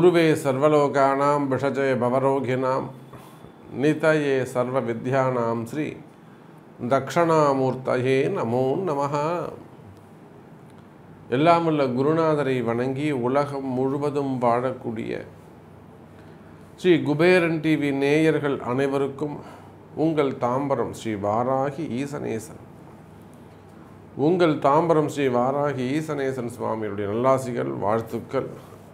குருவே சர்வலோகானாம் விஷஜய பவரோகிணாம் நிதயே சர்வ வித்யானாம் ஸ்ரீ தக்ஷணாமூர்த்தயே நமோ நமஹ. எல்லாமுள்ள குருநாதரை வணங்கி உலகம் முழுவதும் வாழக்கூடிய ஸ்ரீ குபேரன் டிவி நேயர்கள் அனைவருக்கும் உங்கள் தாம்பரம் ஸ்ரீ வாராகி ஈசனேசன். உங்கள் தாம்பரம் ஸ்ரீ வாராகி ஈசனேசன் சுவாமியுடைய நல்லாசிகள் வாழ்த்துக்கள்.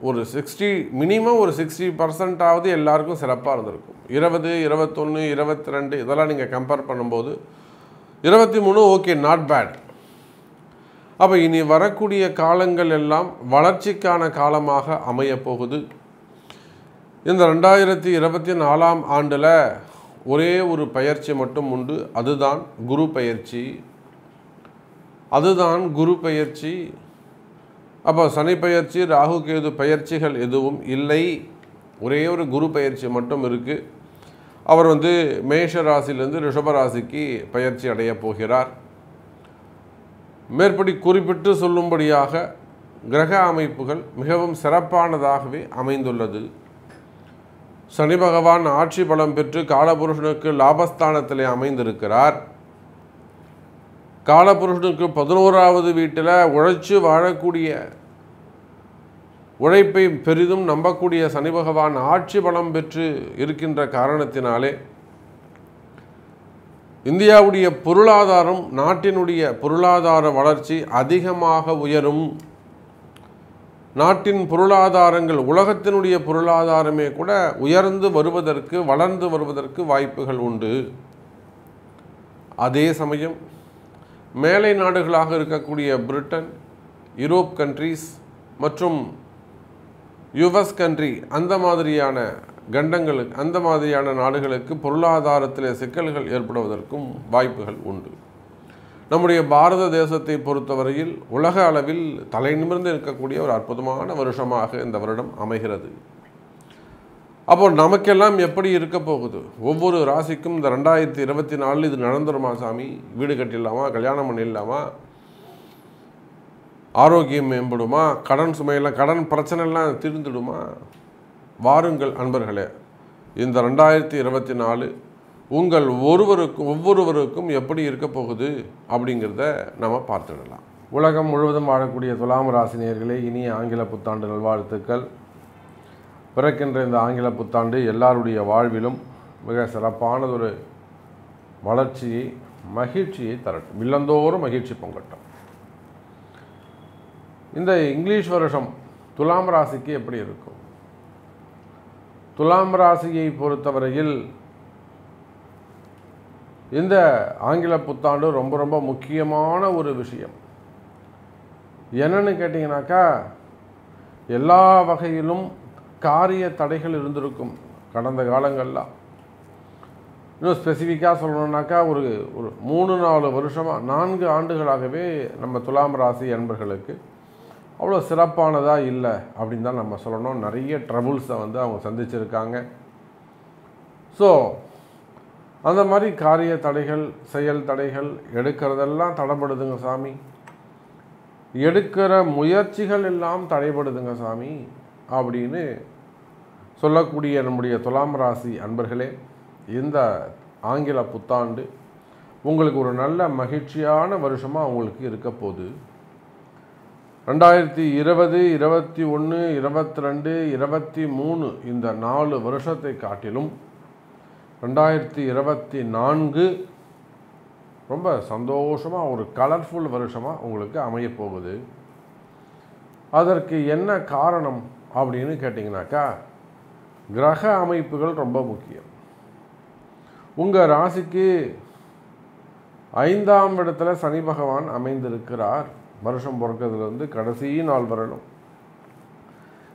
ஒரு சிக்ஸ்டி மினிமம் ஒரு சிக்ஸ்டி பர்சன்டாவது எல்லாருக்கும் சிறப்பாக இருந்திருக்கும். இருபது இருபத்தொன்று இருபத்தி ரெண்டு இதெல்லாம் நீங்கள் கம்பேர் பண்ணும்போது இருபத்தி மூணு ஓகே நாட் பேட் அப்போ இனி வரக்கூடிய காலங்கள் எல்லாம் வளர்ச்சிக்கான காலமாக அமையப் போகுது இந்த ரெண்டாயிரத்தி இருபத்தி நாலாம் ஆண்டில் ஒரே ஒரு பயிற்சி மட்டும் உண்டு. அதுதான் குரு பயிற்சி. அதுதான் குரு பயிற்சி. அப்போ சனி பயிற்சி ராகு கேது பயிற்சிகள் எதுவும் இல்லை. ஒரே ஒரு குரு பயிற்சி மட்டும் இருக்குது அவர் வந்து மேஷ ராசியிலிருந்து ரிஷபராசிக்கு பயிற்சி அடைய போகிறார். மேற்படி குறிப்பிட்டு சொல்லும்படியாக கிரக அமைப்புகள் மிகவும் சிறப்பானதாகவே அமைந்துள்ளது. சனி பகவான் ஆட்சி பலம் பெற்று காலபுருஷனுக்கு லாபஸ்தானத்திலே அமைந்திருக்கிறார். காலபுருஷனுக்கு பதினோராவது வீட்டில் உழைச்சி வாழக்கூடிய உழைப்பை பெரிதும் நம்பக்கூடிய சனி பகவான் ஆட்சி பலம் பெற்று இருக்கின்ற காரணத்தினாலே இந்தியாவுடைய பொருளாதாரம் நாட்டினுடைய பொருளாதார வளர்ச்சி அதிகமாக உயரும். நாட்டின் பொருளாதாரங்கள் உலகத்தினுடைய பொருளாதாரமே கூட உயர்ந்து வருவதற்கு வளர்ந்து வருவதற்கு வாய்ப்புகள் உண்டு. அதே சமயம் மேலை நாடுகளாக இருக்கக்கூடிய பிரிட்டன் யூரோப் கண்ட்ரீஸ் மற்றும் யுஎஸ் கண்ட்ரி அந்த மாதிரியான கண்டங்களுக்கு அந்த மாதிரியான நாடுகளுக்கு பொருளாதாரத்தில் சிக்கல்கள் ஏற்படுவதற்கும் வாய்ப்புகள் உண்டு. நம்முடைய பாரத தேசத்தை பொறுத்தவரையில் உலக அளவில் தலை நிமிர்ந்து இருக்கக்கூடிய ஒரு அற்புதமான வருஷமாக இந்த வருடம் அமைகிறது. அப்போ நமக்கெல்லாம் எப்படி இருக்க போகுது? ஒவ்வொரு ராசிக்கும் இந்த ரெண்டாயிரத்தி இருபத்தி நாலில் இது நடந்துருமா சாமி? வீடு கட்டிடலாமா? கல்யாணம் பண்ணிடலாமா? ஆரோக்கியம் மேம்படுமா? கடன் சுமையெல்லாம் கடன் பிரச்சனைலாம் தீர்ந்துடுமா? வாருங்கள் அன்பர்களே இந்த ரெண்டாயிரத்தி இருபத்தி நாலு உங்கள் ஒருவருக்கும் ஒவ்வொருவருக்கும் எப்படி இருக்க போகுது அப்படிங்கிறத நம்ம பார்த்துடலாம். உலகம் முழுவதும் வாழக்கூடிய துலாம் ராசினியர்களே இனிய ஆங்கில புத்தாண்டு நல்வாழ்த்துக்கள் பிறக்கின்ற இந்த ஆங்கில புத்தாண்டு எல்லாருடைய வாழ்விலும் மிக சிறப்பானதொரு வளர்ச்சியை மகிழ்ச்சியை தரட்டும். இல்லந்தோறும் மகிழ்ச்சி பொங்கட்டும். இந்த இங்கிலீஷ் வருஷம் துலாம் ராசிக்கு எப்படி இருக்கும்? துலாம் ராசியை பொறுத்தவரையில் இந்த ஆங்கில புத்தாண்டு ரொம்ப ரொம்ப முக்கியமான ஒரு விஷயம். என்னன்னு கேட்டிங்கனாக்கா எல்லா வகையிலும் காரிய தடைகள் இருந்திருக்கும் கடந்த காலங்களில். இன்னும் ஸ்பெசிஃபிக்காக சொல்லணுன்னாக்கா ஒரு ஒரு மூணு நாலு வருஷமாக நான்கு ஆண்டுகளாகவே நம்ம துலாம் ராசி அன்பர்களுக்கு அவ்வளோ சிறப்பானதாக இல்லை அப்படின்னு தான் நம்ம சொல்லணும். நிறைய ட்ரபுள்ஸை வந்து அவங்க சந்திச்சிருக்காங்க. ஸோ அந்த மாதிரி காரிய தடைகள் செயல் தடைகள் எடுக்கிறதெல்லாம் தடைப்படுதுங்க சாமி. எடுக்கிற முயற்சிகள் எல்லாம் தடைப்படுதுங்க சாமி அப்படின்னு சொல்லக்கூடிய நம்முடைய துலாம் ராசி அன்பர்களே இந்த ஆங்கில புத்தாண்டு உங்களுக்கு ஒரு நல்ல மகிழ்ச்சியான வருஷமாக உங்களுக்கு இருக்க போகுது. ரெண்டாயிரத்தி இருபது இருபத்தி ஒன்று இருபத்தி ரெண்டு இருபத்தி மூணு இந்த நாலு வருஷத்தை காட்டிலும் ரெண்டாயிரத்தி இருபத்தி நான்கு ரொம்ப சந்தோஷமாக ஒரு கலர்ஃபுல் வருஷமாக உங்களுக்கு அமையப்போகுது அதற்கு என்ன காரணம் அப்படின்னு கேட்டிங்கனாக்கா கிரக அமைப்புகள் ரொம்ப முக்கியம். உங்கள் ராசிக்கு ஐந்தாம் இடத்துல சனி பகவான் அமைந்திருக்கிறார். வருஷம் பிறக்கிறதுலேருந்து கடைசி நாள் வரலும்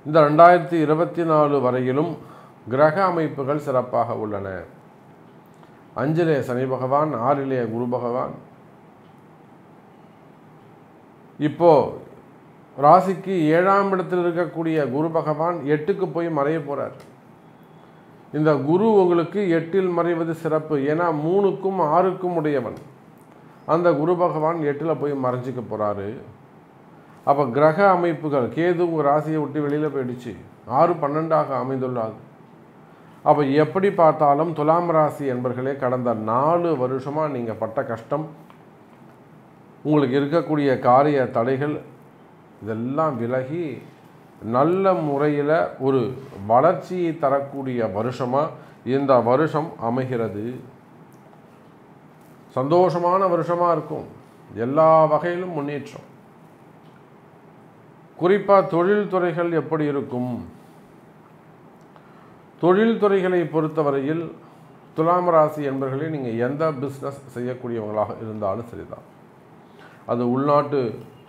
இந்த ரெண்டாயிரத்தி இருபத்தி நாலு வரையிலும் கிரக அமைப்புகள் சிறப்பாக உள்ளன. அஞ்சிலே சனி பகவான் ஆறிலே குரு பகவான். இப்போ ராசிக்கு ஏழாம் இடத்தில் இருக்கக்கூடிய குரு பகவான் எட்டுக்கு போய் மறைய போகிறார் இந்த குரு உங்களுக்கு எட்டில் மறைவது சிறப்பு. ஏன்னா மூணுக்கும் ஆறுக்கும் உடையவன். அந்த குரு பகவான் எட்டில் போய் மறைஞ்சிக்க போகிறாரு அப்போ கிரக அமைப்புகள் கேது உங்கள் ராசியை விட்டு வெளியில் போயிடுச்சு. ஆறு பன்னெண்டாக அமைந்துள்ளாது. அப்போ எப்படி பார்த்தாலும் துலாம் ராசி என்பர்களே கடந்த நாலு வருஷமாக நீங்கள் பட்ட கஷ்டம் உங்களுக்கு இருக்கக்கூடிய காரிய தடைகள் இதெல்லாம் விலகி நல்ல முறையில் ஒரு வளர்ச்சியை தரக்கூடிய வருஷமாக இந்த வருஷம் அமைகிறது. சந்தோஷமான வருஷமாக இருக்கும். எல்லா வகையிலும் முன்னேற்றம். குறிப்பாக தொழில்துறைகள் எப்படி இருக்கும்? தொழில்துறைகளை பொறுத்தவரையில் துலாம் ராசி என்பர்களே நீங்கள் எந்த பிஸ்னஸ் செய்யக்கூடியவங்களாக இருந்தாலும் சரிதான். அது உள்நாட்டு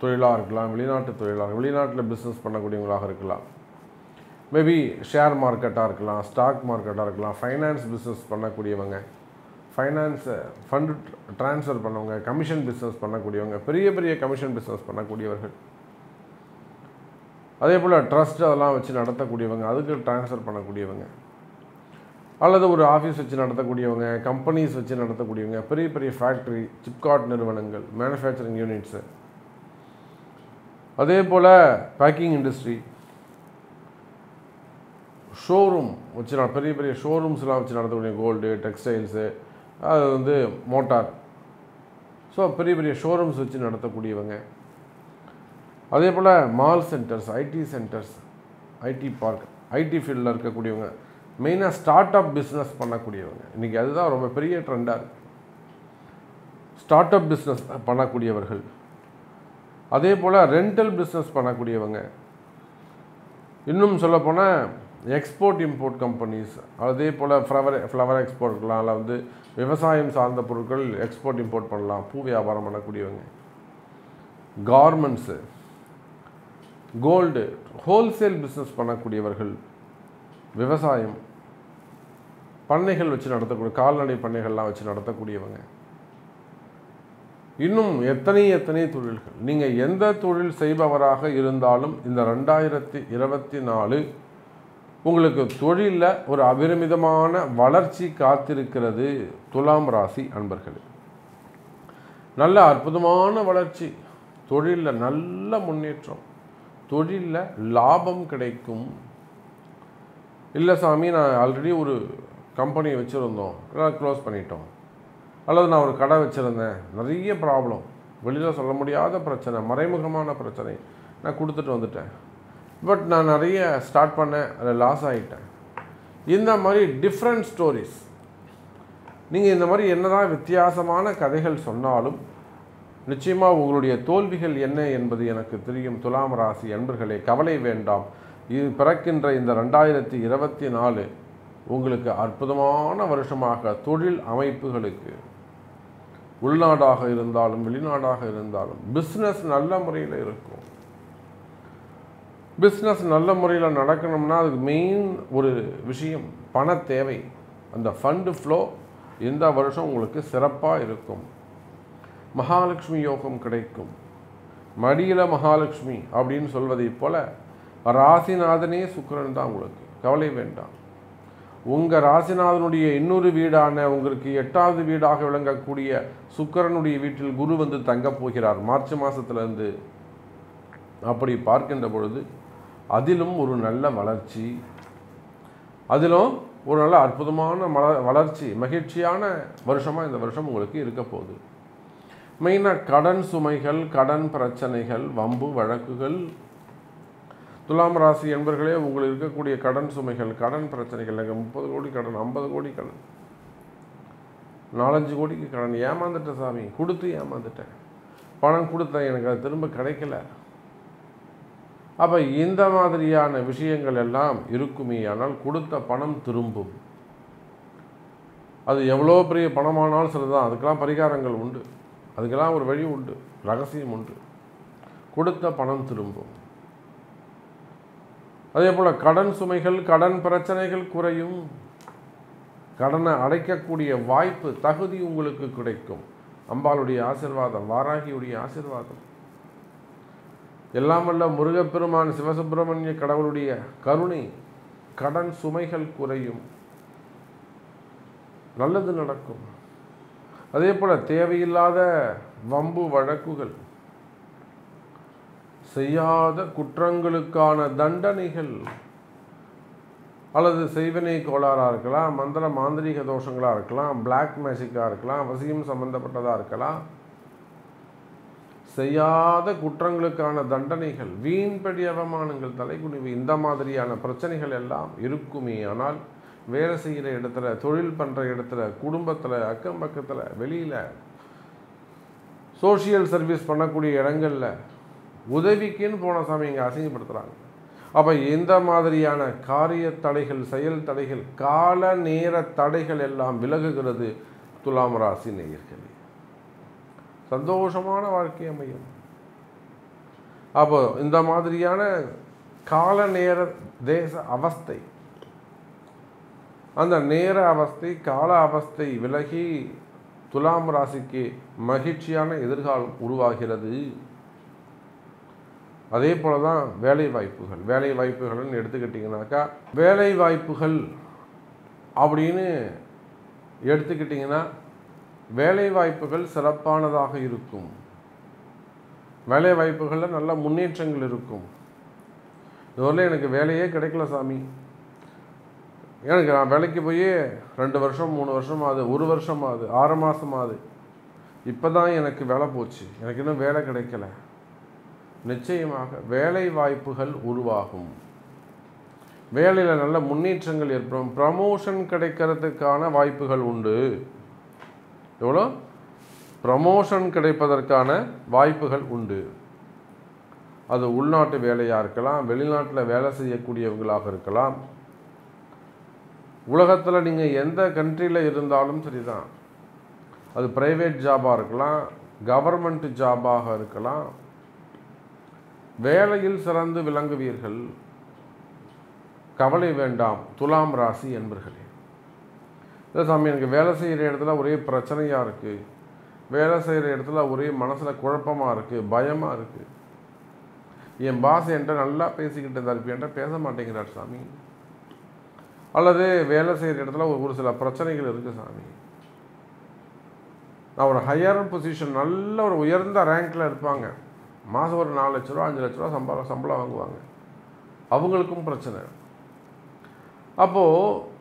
தொழிலாக இருக்கலாம் வெளிநாட்டு தொழிலாக வெளிநாட்டில் பிஸ்னஸ் பண்ணக்கூடியவங்களாக இருக்கலாம். மேபி ஷேர் மார்க்கெட்டாக இருக்கலாம் ஸ்டாக் மார்க்கெட்டாக இருக்கலாம் ஃபைனான்ஸ் பிஸ்னஸ் பண்ணக்கூடியவங்க. ஃபைனான்ஸை ஃபண்டு ட்ரான்ஸ்ஃபர் பண்ணவங்க கமிஷன் பிஸ்னஸ் பண்ணக்கூடியவங்க பெரிய பெரிய கமிஷன் பிஸ்னஸ் பண்ணக்கூடியவர்கள். அதே போல் ட்ரஸ்ட் அதெல்லாம் வச்சு நடத்தக்கூடியவங்க அதுக்கு ட்ரான்ஸ்ஃபர் பண்ணக்கூடியவங்க. அல்லது ஒரு ஆஃபீஸ் வச்சு நடத்தக்கூடியவங்க கம்பெனிஸ் வச்சு நடத்தக்கூடியவங்க பெரிய பெரிய ஃபேக்ட்ரி சிப்காட் நிறுவனங்கள் மேனுஃபேக்சரிங் யூனிட்ஸு அதே போல் பேக்கிங் இண்டஸ்ட்ரி ஷோரூம் வச்சு பெரிய பெரிய ஷோரூம்ஸ்லாம் வச்சு நடத்தக்கூடிய கோல்டு டெக்ஸ்டைல்ஸு அது வந்து மோட்டார். ஸோ பெரிய பெரிய ஷோரூம்ஸ் வச்சு நடத்தக்கூடியவங்க. அதே போல் mall centres IT centres IT park IT ஃபீல்டில் இருக்கக்கூடியவங்க. மெயினாக ஸ்டார்ட் அப் பிஸ்னஸ் பண்ணக்கூடியவங்க. இன்றைக்கி அதுதான் ரொம்ப பெரிய ட்ரெண்டாக இருக்குது ஸ்டார்ட் அப் பிஸ்னஸ் பண்ணக்கூடியவர்கள். அதே போல் ரெண்டல் பிஸ்னஸ் பண்ணக்கூடியவங்க. இன்னும் சொல்லப்போனால் எக்ஸ்போர்ட் இம்போர்ட் கம்பெனிஸ் அதே போல் ஃப்ளவர் ஃப்ளவர் எக்ஸ்போர்ட் அதில் வந்து விவசாயம் சார்ந்த பொருட்கள் எக்ஸ்போர்ட் இம்போர்ட் பண்ணலாம். பூ வியாபாரம் பண்ணக்கூடியவங்க. கார்மெண்ட்ஸு கோல்டு ஹோல்சேல் பிஸ்னஸ் பண்ணக்கூடியவர்கள் விவசாயம் பண்ணைகள் வச்சு நடத்தக்கூடிய கால்நடை பண்ணைகள்லாம் வச்சு நடத்தக்கூடியவங்க. இன்னும் எத்தனை எத்தனை தொழில்கள்? நீங்கள் எந்த தொழில் செய்பவராக இருந்தாலும் இந்த ரெண்டாயிரத்தி இருபத்தி நாலு உங்களுக்கு தொழிலில் ஒரு அபரிமிதமான வளர்ச்சி காத்திருக்கிறது துலாம் ராசி அன்பர்களே. நல்ல அற்புதமான வளர்ச்சி. தொழிலில் நல்ல முன்னேற்றம். தொழிலில் லாபம் கிடைக்கும். இல்லை சாமி நான் ஆல்ரெடி ஒரு கம்பெனி வச்சுருந்தோம். க்ளோஸ் பண்ணிட்டோம். அல்லது நான் ஒரு கடை வச்சுருந்தேன். நிறைய ப்ராப்ளம் வெளியில் சொல்ல முடியாத பிரச்சனை மறைமுகமான பிரச்சனை. நான் கொடுத்துட்டு வந்துட்டேன். பட் நான் நிறைய ஸ்டார்ட் பண்ணேன் அதில் லாஸ் ஆகிட்டேன் இந்த மாதிரி டிஃப்ரெண்ட் ஸ்டோரிஸ் நீங்கள் இந்த மாதிரி என்னதான் வித்தியாசமான கதைகள் சொன்னாலும் நிச்சயமாக உங்களுடைய தோல்விகள் என்ன என்பது எனக்கு தெரியும். துலாம் ராசி அன்பர்களே கவலை வேண்டாம். இது பிறக்கின்ற இந்த ரெண்டாயிரத்தி இருபத்தி நாலு உங்களுக்கு அற்புதமான வருஷமாக. தொழில் அமைப்புகளுக்கு உள்நாடாக இருந்தாலும் வெளிநாடாக இருந்தாலும் பிஸ்னஸ் நல்ல முறையில் இருக்கும். பிஸ்னஸ் நல்ல முறையில் நடக்கணும்னா அதுக்கு மெயின் ஒரு விஷயம் பண தேவை. அந்த ஃபண்டு ஃப்ளோ இந்த வருஷம் உங்களுக்கு சிறப்பாக இருக்கும். மகாலட்சுமி யோகம் கிடைக்கும். மடியில மகாலட்சுமி அப்படின்னு சொல்வதைப் போல் ராசிநாதனே சுக்கிரன் தான் உங்களுக்கு. கவலை வேண்டாம். உங்கள் ராசிநாதனுடைய இன்னொரு வீடான உங்களுக்கு எட்டாவது வீடாக விளங்கக்கூடிய சுக்கிரனுடைய வீட்டில் குரு வந்து தங்கப் போகிறார். மார்ச் மாதத்துலேருந்து அப்படி பார்க்கின்ற பொழுது அதிலும் ஒரு நல்ல வளர்ச்சி அதிலும் ஒரு நல்ல அற்புதமான மல வளர்ச்சி மகிழ்ச்சியான வருஷமாக இந்த வருஷம் உங்களுக்கு இருக்க போகுது. மெயினாக கடன் சுமைகள் கடன் பிரச்சனைகள் வம்பு வழக்குகள். துலாம் ராசி என்பர்களே உங்களுக்கு இருக்கக்கூடிய கடன் சுமைகள் கடன் பிரச்சனைகள் எனக்கு முப்பது கோடி கடன் ஐம்பது கோடி கடன். நாலஞ்சு கோடிக்கு கடன். ஏமாந்துட்டேன் சாமி கொடுத்து ஏமாந்துட்டேன். பணம் கொடுத்தேன் எனக்கு அது திரும்ப கிடைக்கல. அப்போ இந்த மாதிரியான விஷயங்கள் எல்லாம் இருக்குமே ஆனால் கொடுத்த பணம் திரும்பும். அது எவ்வளோ பெரிய பணமானாலும் சரிதான். அதுக்கெல்லாம் பரிகாரங்கள் உண்டு. அதுக்கெல்லாம் ஒரு வழி உண்டு. ரகசியம் உண்டு. கொடுத்த பணம் திரும்பும். அதே போல் கடன் சுமைகள் கடன் பிரச்சனைகள் குறையும். கடனை அடைக்கக்கூடிய வாய்ப்பு தகுதி உங்களுக்கு கிடைக்கும். அம்பாளுடைய ஆசிர்வாதம் வாராகியுடைய ஆசிர்வாதம். எல்லாம் வல்ல முருகப்பெருமான் சிவசுப்பிரமணிய கடவுளுடைய கருணை கடன் சுமைகள் குறையும். நல்லது நடக்கும். அதே போல் தேவையில்லாத வம்பு வழக்குகள் செய்யாத குற்றங்களுக்கான தண்டனைகள் அல்லது செய்வினை கோளாறாக இருக்கலாம் மந்திர மாந்திரீக தோஷங்களாக இருக்கலாம் பிளாக் மேஜிக்காக இருக்கலாம் வசியம் சம்பந்தப்பட்டதாக இருக்கலாம் செய்யாத குற்றங்களுக்கான தண்டனைகள் வீண்படி அவமானங்கள் தலைக்குனிவு இந்த மாதிரியான பிரச்சனைகள் எல்லாம் இருக்குமே. ஆனால் வேலை செய்கிற இடத்துல தொழில் பண்ணுற இடத்துல குடும்பத்தில் அக்கம் பக்கத்தில் வெளியில் சோஷியல் சர்வீஸ் பண்ணக்கூடிய இடங்களில் உதவிக்குன்னு போன சாமி இங்கே அசிங்கப்படுத்துகிறாங்க அப்போ இந்த மாதிரியான காரிய தடைகள் செயல் தடைகள் கால நேர தடைகள் எல்லாம் விலகுகிறது துலாம் ராசி நேயர்கள். சந்தோஷமான வாழ்க்கை அமையும். அப்போ இந்த மாதிரியான கால நேர தேச அவஸ்தை அந்த நேர அவஸ்தை கால அவஸ்தை விலகி துலாம் ராசிக்கு மகிழ்ச்சியான எதிர்காலம் உருவாகிறது. அதே போல தான் வேலை வாய்ப்புகள். வேலை வாய்ப்புகள்னு எடுத்துக்கிட்டிங்கனாக்கா வேலை வாய்ப்புகள் அப்படின்னு எடுத்துக்கிட்டிங்கன்னா வேலைவாய்ப்புகள் சிறப்பானதாக இருக்கும். வேலைவாய்ப்புகளில் நல்ல முன்னேற்றங்கள் இருக்கும். இதுவரையில் எனக்கு வேலையே கிடைக்கல சாமி. எனக்கு நான் வேலைக்கு போய் ரெண்டு வருஷம் மூணு வருஷம் ஆகுது ஒரு வருஷம் ஆகுது ஆறு மாதம் ஆகுது இப்போ தான் எனக்கு வேலை போச்சு. எனக்கு இன்னும் வேலை கிடைக்கல. நிச்சயமாக வேலை வாய்ப்புகள் உருவாகும். வேலையில் நல்ல முன்னேற்றங்கள் ஏற்படும். ப்ரமோஷன் கிடைக்கிறதுக்கான வாய்ப்புகள் உண்டு. எவ்வளோ? ப்ரமோஷன் கிடைப்பதற்கான வாய்ப்புகள் உண்டு. அது உள்நாட்டு வேலையாக இருக்கலாம் வெளிநாட்டில் வேலை செய்யக்கூடியவங்களாக இருக்கலாம். உலகத்தில் நீங்கள் எந்த கண்ட்ரியில் இருந்தாலும் சரிதான். அது ப்ரைவேட் ஜாபாக இருக்கலாம் கவர்மெண்ட் ஜாபாக இருக்கலாம். வேலையில் சிறந்து விளங்குவீர்கள். கவலை வேண்டாம் துலாம் ராசி என்பர்களே. இல்லை சாமி எனக்கு வேலை செய்கிற இடத்துல ஒரே பிரச்சனையாக இருக்குது வேலை செய்கிற இடத்துல ஒரே மனசில் குழப்பமாக இருக்குது பயமாக இருக்குது என் பாஸ் என்கிட்ட நல்லா பேசிக்கிட்டு இருந்தார். இப்போ என்கிட்ட பேச மாட்டேங்கிறார் சாமி. அல்லது வேலை செய்கிற இடத்துல ஒரு சில பிரச்சனைகள் இருக்குது சாமி. நான் ஒரு ஹையர் பொசிஷன் நல்ல ஒரு உயர்ந்த ரேங்க்கில் இருப்பாங்க. மாதம் ஒரு நாலு லட்ச ரூபா அஞ்சு லட்ச ரூபா சம்பளம் சம்பளம் வாங்குவாங்க. அவங்களுக்கும் பிரச்சனை. அப்போது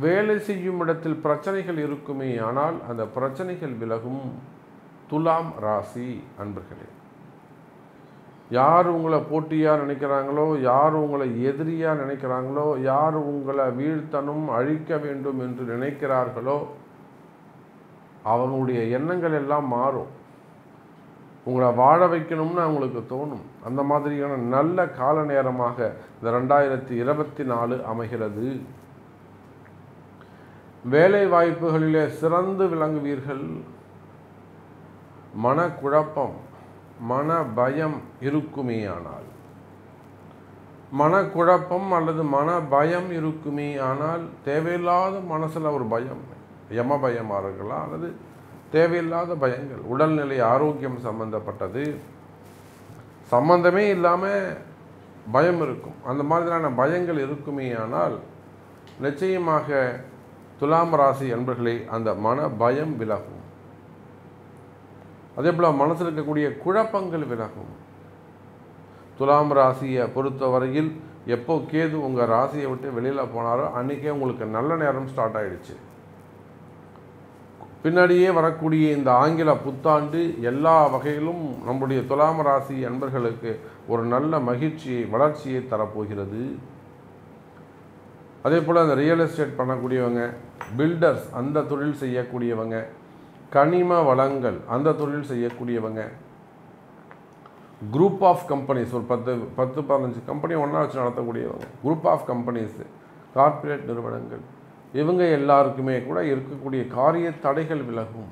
வேலை செய்யும் இடத்தில் பிரச்சனைகள் இருக்குமே ஆனால் அந்த பிரச்சனைகள் விலகும் துலாம் ராசி அன்பர்களே. யார் உங்களை போட்டியாக நினைக்கிறாங்களோ யார் உங்களை எதிரியாக நினைக்கிறாங்களோ யார் உங்களை வீழ்த்தனும் அழிக்க வேண்டும் என்று நினைக்கிறார்களோ அவங்களுடைய எண்ணங்கள் எல்லாம் மாறும். உங்களை வாழ வைக்கணும்னு அவங்களுக்கு தோணும். அந்த மாதிரியான நல்ல கால நேரமாக இந்த ரெண்டாயிரத்தி இருபத்தி நாலு அமைகிறது. வேலை வாய்ப்புகளிலே சிறந்து விளங்குவீர்கள். மனக்குழப்பம் மன பயம் இருக்குமேயானால். மனக்குழப்பம் அல்லது மன பயம் இருக்குமே ஆனால் தேவையில்லாத மனசில் ஒரு பயம் யம பயமாக இருக்கலாம் அல்லது தேவையில்லாத பயங்கள். உடல்நிலை ஆரோக்கியம் சம்பந்தப்பட்டது. சம்பந்தமே இல்லாமல் பயம் இருக்கும். அந்த மாதிரியான பயங்கள் இருக்குமே ஆனால் நிச்சயமாக துலாம் ராசி அன்பர்களே அந்த மன பயம் விலகும். அதே போல் மனசில் இருக்கக்கூடிய குழப்பங்கள் விலகும். துலாம் ராசியை பொறுத்தவரையில் எப்போ கேது உங்கள் ராசியை விட்டு வெளியில் போனாரோ அன்றைக்கே உங்களுக்கு நல்ல நேரம் ஸ்டார்ட் ஆகிடுச்சு பின்னாடியே வரக்கூடிய இந்த ஆங்கில புத்தாண்டு எல்லா வகையிலும் நம்முடைய துலாம ராசி அன்பர்களுக்கு ஒரு நல்ல மகிழ்ச்சியை வளர்ச்சியை தரப்போகிறது. அதே போல் அந்த ரியல் எஸ்டேட் பண்ணக்கூடியவங்க பில்டர்ஸ் அந்த தொழில் செய்யக்கூடியவங்க கனிம வளங்கள் அந்த தொழில் செய்யக்கூடியவங்க குரூப் ஆஃப் கம்பெனிஸ் ஒரு பத்து பத்து பதினஞ்சு கம்பெனி ஒன்றா வச்சு நடத்தக்கூடியவங்க குரூப் ஆஃப் கம்பெனிஸ் கார்ப்பரேட் நிறுவனங்கள் இவங்க எல்லாருக்குமே கூட இருக்கக்கூடிய காரிய தடைகள் விலகும்.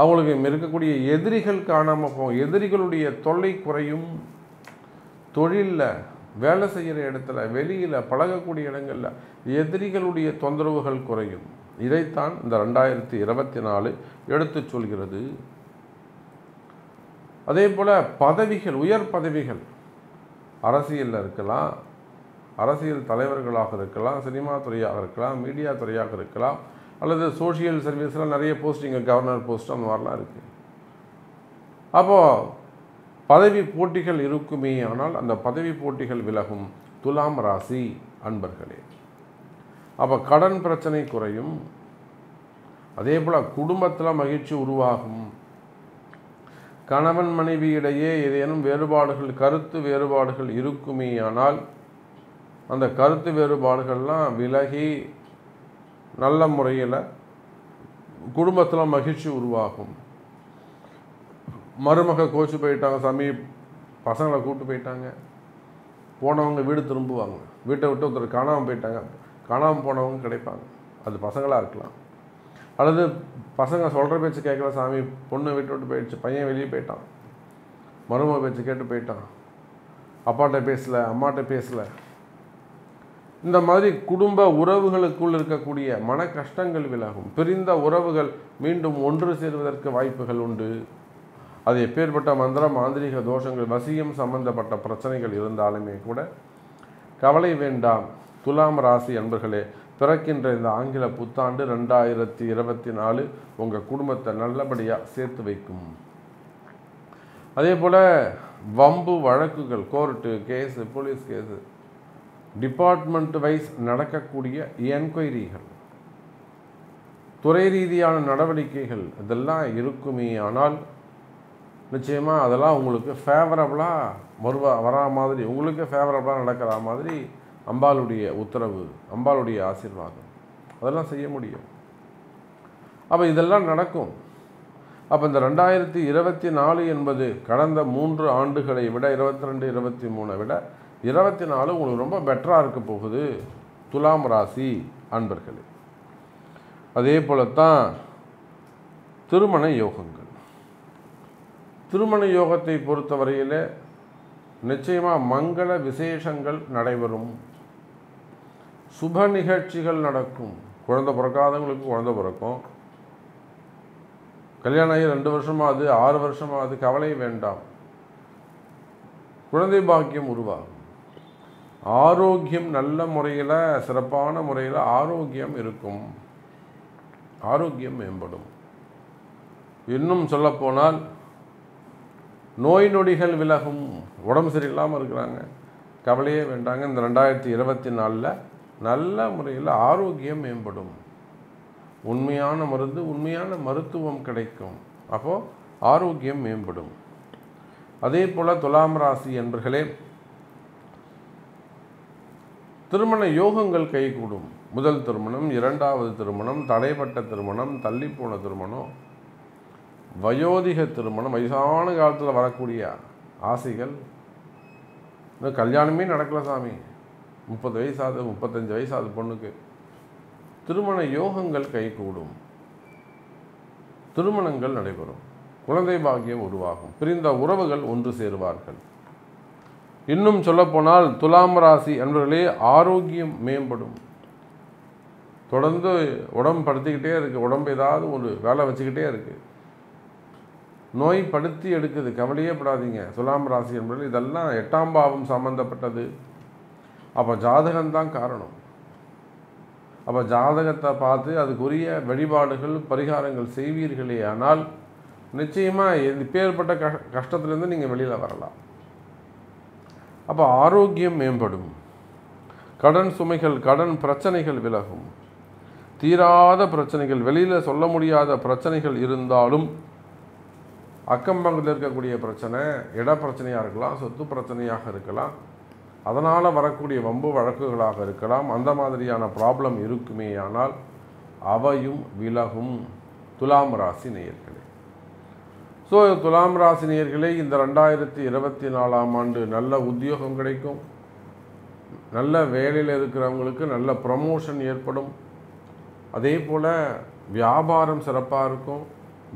அவங்களுக்கு இருக்கக்கூடிய எதிரிகள் காணாமல் போகும். எதிரிகளுடைய தொல்லை குறையும். தொழிலில் வேலை செய்கிற இடத்துல வெளியில் பழகக்கூடிய இடங்களில் எதிரிகளுடைய தொந்தரவுகள் குறையும். இதைத்தான் இந்த ரெண்டாயிரத்தி இருபத்தி நாலு எடுத்து சொல்கிறது. அதே போல் பதவிகள் உயர் பதவிகள். அரசியலில் இருக்கலாம் அரசியல் தலைவர்களாக இருக்கலாம் சினிமா துறையாக இருக்கலாம் மீடியா துறையாக இருக்கலாம் அல்லது சோஷியல் சர்வீஸில் நிறைய போஸ்டிங்க கவர்னர் போஸ்ட் அந்த மாதிரிலாம் இருக்குது அப்போது பதவி போட்டிகள் இருக்குமே ஆனால் அந்த பதவி போட்டிகள் விலகும் துலாம் ராசி அன்பர்களே. அப்போ கடன் பிரச்சனை குறையும். அதே போல் குடும்பத்தில் மகிழ்ச்சி உருவாகும். கணவன் மனைவி இடையே ஏதேனும் வேறுபாடுகள் கருத்து வேறுபாடுகள் இருக்குமே ஆனால் அந்த கருத்து வேறுபாடுகள்லாம் விலகி நல்ல முறையில் குடும்பத்தில் மகிழ்ச்சி உருவாகும். மருமக கோச்சு போயிட்டாங்க சாமி பசங்களை கூப்பிட்டு போயிட்டாங்க. போனவங்க வீடு திரும்புவாங்க. வீட்டை விட்டு ஒருத்தர் காணாமல் போயிட்டாங்க. காணாமல் போனவங்க கிடைப்பாங்க. அது பசங்களாக இருக்கலாம். அல்லது பசங்க சொல்கிற பேச்சு கேட்கல சாமி பொண்ணு வீட்டை விட்டு போயிடுச்சு பையன் வெளியே போயிட்டான். மருமக பேச்சு கேட்டு போயிட்டான். அப்பாட்ட பேசல அம்மாட்ட பேசலை. இந்த மாதிரி குடும்ப உறவுகளுக்குள் இருக்கக்கூடிய மன கஷ்டங்கள் விலகும். பிரிந்த உறவுகள் மீண்டும் ஒன்று சேர்வதற்கு வாய்ப்புகள் உண்டு. அது எப்பேற்பட்ட மந்திரம் மாந்திரிக தோஷங்கள் வசியம் சம்பந்தப்பட்ட பிரச்சனைகள் இருந்தாலுமே கூட கவலை வேண்டாம். துலாம் ராசி அன்பர்களே பிறக்கின்ற இந்த ஆங்கில புத்தாண்டு ரெண்டாயிரத்தி இருபத்தி நாலு உங்கள் குடும்பத்தை நல்லபடியாக சேர்த்து வைக்கும். அதே போல் வம்பு வழக்குகள் court case police case department wise நடக்கக்கூடிய என்கொயரிகள் துறை ரீதியான நடவடிக்கைகள் இதெல்லாம் இருக்குமே. ஆனால் நிச்சயமாக அதெல்லாம் உங்களுக்கு ஃபேவரபுளாக வருவா வரா மாதிரி உங்களுக்கு ஃபேவரபுளாக நடக்கிற மாதிரி அம்பாளுடைய உத்தரவு அம்பாளுடைய ஆசீர்வாதம். அதெல்லாம் செய்ய முடியும். அப்போ இதெல்லாம் நடக்கும். அப்போ இந்த ரெண்டாயிரத்தி இருபத்தி நாலு என்பது கடந்த மூன்று ஆண்டுகளை விட இருபத்தி ரெண்டு இருபத்தி மூணை விட இருபத்தி நாலு உங்களுக்கு ரொம்ப பெட்டராக இருக்க போகுது துலாம் ராசி அன்பர்களே. அதே போலத்தான் திருமண யோகங்கள். திருமண யோகத்தை பொறுத்தவரையில் நிச்சயமாக மங்கள விசேஷங்கள் நடைபெறும். சுப நிகழ்ச்சிகள் நடக்கும். குழந்தை பிறக்காதவங்களுக்கு குழந்தை பிறக்கும். கல்யாணம் ஆகி ரெண்டு வருஷமாவது ஆறு வருஷமாவது கவலை வேண்டாம். குழந்தை பாக்கியம் உருவாகும். ஆரோக்கியம் நல்ல முறையில் சிறப்பான முறையில் ஆரோக்கியம் இருக்கும். ஆரோக்கியம் மேம்படும். இன்னும் சொல்லப்போனால் நோய் நொடிகள் விலகும். உடம்பு சரியில்லாமல் இருக்கிறாங்க. கவலையே வேண்டாங்க. இந்த ரெண்டாயிரத்தி இருபத்தி நாலில் நல்ல முறையில் ஆரோக்கியம் மேம்படும். உண்மையான மருந்து உண்மையான மருத்துவம் கிடைக்கும். அப்போது ஆரோக்கியம் மேம்படும். அதே போல் துலாம் ராசி என்பர்களே திருமண யோகங்கள் கைகூடும். முதல் திருமணம் இரண்டாவது திருமணம் தடைப்பட்ட திருமணம் தள்ளிப்போன திருமணம் வயோதிக திருமணம் வயசான காலத்தில் வரக்கூடிய ஆசைகள். இன்னும் கல்யாணமே நடக்கல சாமி. முப்பது வயசாது முப்பத்தஞ்சு வயசாது பொண்ணுக்கு. திருமண யோகங்கள் கைகூடும். திருமணங்கள் நடைபெறும். குழந்தை பாக்கியம் உருவாகும். பிரிந்த உறவுகள் ஒன்று சேருவார்கள். இன்னும் சொல்லப்போனால் துலாம் ராசி அன்பர்களே ஆரோக்கியம் மேம்படும். தொடர்ந்து உடம்பு படுத்திக்கிட்டே இருக்குது உடம்பு ஏதாவது ஒரு வேலை வச்சுக்கிட்டே இருக்குது நோய் படுத்தி எடுக்குது. கவலையே படாதீங்க. துலாம் ராசி என்பது இதெல்லாம் எட்டாம் பாவம் சம்மந்தப்பட்டது அப்போ ஜாதகம்தான் காரணம். அப்போ ஜாதகத்தை பார்த்து அதுக்குரிய வழிபாடுகள் பரிகாரங்கள் செய்வீர்களே ஆனால் நிச்சயமாக இப்பேற்பட்ட கஷ் கஷ்டத்துலேருந்து நீங்கள் வெளியில் வரலாம். அப்போ ஆரோக்கியம் மேம்படும். கடன் சுமைகள் கடன் பிரச்சனைகள் விலகும். தீராத பிரச்சனைகள் வெளியில் சொல்ல முடியாத பிரச்சனைகள் இருந்தாலும் அக்கம்பங்கத்தில் இருக்கக்கூடிய பிரச்சனை இட பிரச்சனையாக இருக்கலாம் சொத்து பிரச்சனையாக இருக்கலாம். அதனால் வரக்கூடிய வம்பு வழக்குகளாக இருக்கலாம். அந்த மாதிரியான ப்ராப்ளம் இருக்குமே ஆனால் அவையும் விலகும் துலாம் ராசி நேயர்களே. ஸோ துலாம் ராசி நேயர்களே இந்த ரெண்டாயிரத்தி இருபத்தி நாலாம் ஆண்டு நல்ல உத்தியோகம் கிடைக்கும். நல்ல வேலையில் இருக்கிறவங்களுக்கு நல்ல ப்ரமோஷன் ஏற்படும். அதே போல் வியாபாரம் சிறப்பாக இருக்கும்.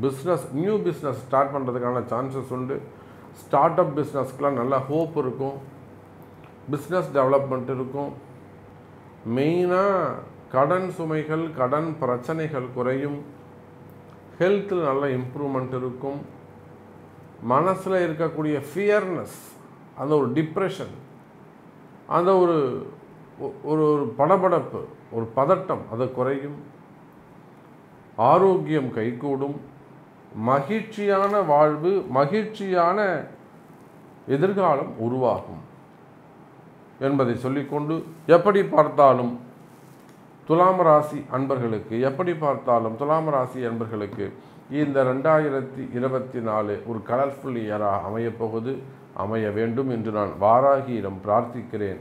பிஸ்னஸ் நியூ பிஸ்னஸ் ஸ்டார்ட் பண்ணுறதுக்கான சான்சஸ் உண்டு. ஸ்டார்ட் அப் பிஸ்னஸ்க்கெலாம் நல்ல ஹோப் இருக்கும். பிஸ்னஸ் டெவலப்மெண்ட் இருக்கும். மெயினாக கடன் சுமைகள் கடன் பிரச்சனைகள் குறையும். ஹெல்த்தில் நல்ல இம்ப்ரூவ்மெண்ட் இருக்கும். மனசில் இருக்கக்கூடிய ஃபியர்னஸ் அந்த ஒரு டிப்ரெஷன் அந்த ஒரு ஒரு ஒரு படபடப்பு ஒரு பதட்டம் அது குறையும். ஆரோக்கியம் கைகூடும். மகிழ்ச்சியான வாழ்வு மகிழ்ச்சியான எதிர்காலம் உருவாகும் என்பதை சொல்லிக்கொண்டு எப்படி பார்த்தாலும் துலாம் ராசி அன்பர்களுக்கு எப்படி பார்த்தாலும் துலாம் ராசி அன்பர்களுக்கு இந்த ரெண்டாயிரத்தி இருபத்தி நாலு ஒரு கலர்ஃபுல் இயராக அமையப்போகுது அமைய வேண்டும் என்று நான் வாராகியிடம் பிரார்த்திக்கிறேன்.